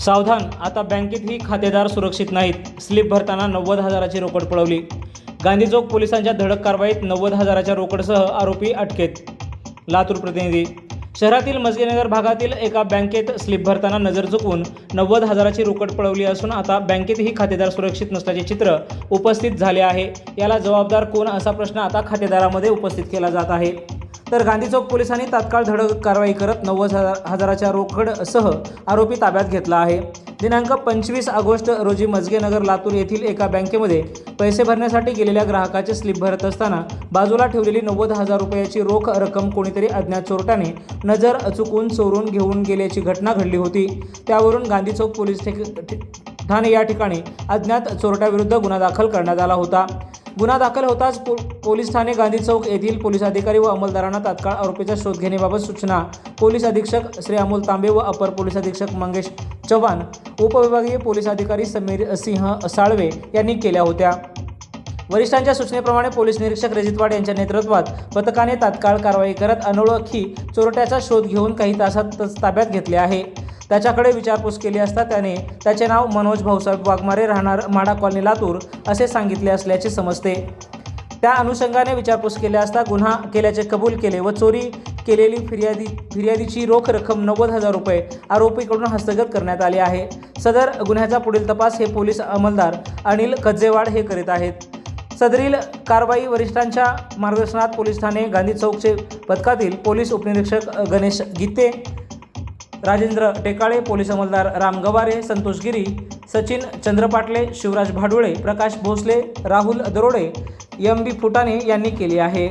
सावधान आता बँकेतही खातेदार सुरक्षित नाहीत. स्लिप भरताना नव्वद हजाराची रोकड पळवली. गांधी चौक पोलिसांच्या धडक कारवाईत नव्वद हजाराच्या रोकडसह आरोपी अटकेत. लातूर प्रतिनिधी शहरातील मजगेनगर भागातील एका बँकेत स्लिप भरताना नजर चुकवून नव्वद हजाराची रोकड पळवली असून आता बँकेतही खातेदार सुरक्षित नसल्याचे चित्र उपस्थित झाले आहे. याला जबाबदार कोण असा प्रश्न आता खातेदारामध्ये उपस्थित केला जात आहे. तर गांधी चौक पोलिसांनी तात्काळ धडक कारवाई करत नव्वद हजार हजाराच्या रोकडसह आरोपी ताब्यात घेतला आहे. दिनांक पंचवीस ऑगस्ट रोजी मजगेनगर लातूर येथील एका बँकेमध्ये पैसे भरण्यासाठी गेलेल्या ग्राहकाचे स्लिप भरत असताना बाजूला ठेवलेली नव्वद हजार रुपयाची रोख रक्कम कोणीतरी अज्ञात चोरट्याने नजर चुकून चोरून घेऊन गेल्याची घटना घडली होती. त्यावरून गांधी चौक पोलीस ठाणे या ठिकाणी अज्ञात चोरट्याविरुद्ध गुन्हा दाखल करण्यात आला होता. गुन्हा दाखल होताच पो पोलीस ठाणे गांधी चौक येथील पोलीस अधिकारी व अंमलदारांना तात्काळ आरोपीचा शोध घेण्याबाबत सूचना. पोलीस अधीक्षक श्री अमोल तांबे व अपर पोलीस अधीक्षक मंगेश चव्हाण उपविभागीय पोलीस अधिकारी समीर सिंह साळवे यांनी केल्या होत्या. वरिष्ठांच्या सूचनेप्रमाणे पोलीस निरीक्षक रजितवाड यांच्या नेतृत्वात पथकाने तात्काळ कारवाई करत अनोळखी चोरट्याचा शोध घेऊन काही तासातच ताब्यात घेतले आहे. त्याच्याकडे विचारपूस केली असता त्याने त्याचे नाव मनोज भाऊसाहेब वाघमारे राहणार माडा कॉलनी लातूर असे सांगितले असल्याचे समजते. त्या अनुषंगाने विचारपूस केली असता गुन्हा केल्याचे कबूल केले व चोरी केलेली फिर्यादी फिर्यादीची रोख रक्कम नव्वद हजार रुपये आरोपीकडून हस्तगत करण्यात आली आहे. सदर गुन्ह्याचा पुढील तपास हे पोलीस अंमलदार अनिल कज्जेवाड हे करीत आहेत. सदरील कारवाई वरिष्ठांच्या मार्गदर्शनात पोलीस ठाणे गांधी चौकचे पथकातील पोलीस उपनिरीक्षक गणेश गीते राजेंद्र टेकाळे पोलीस अंमलदार राम गवारे संतोष गिरी सचिन चंद्रपाटले शिवराज भाडुळे प्रकाश भोसले राहुल दरोडे एम बी फुटाणे यांनी केली आहे.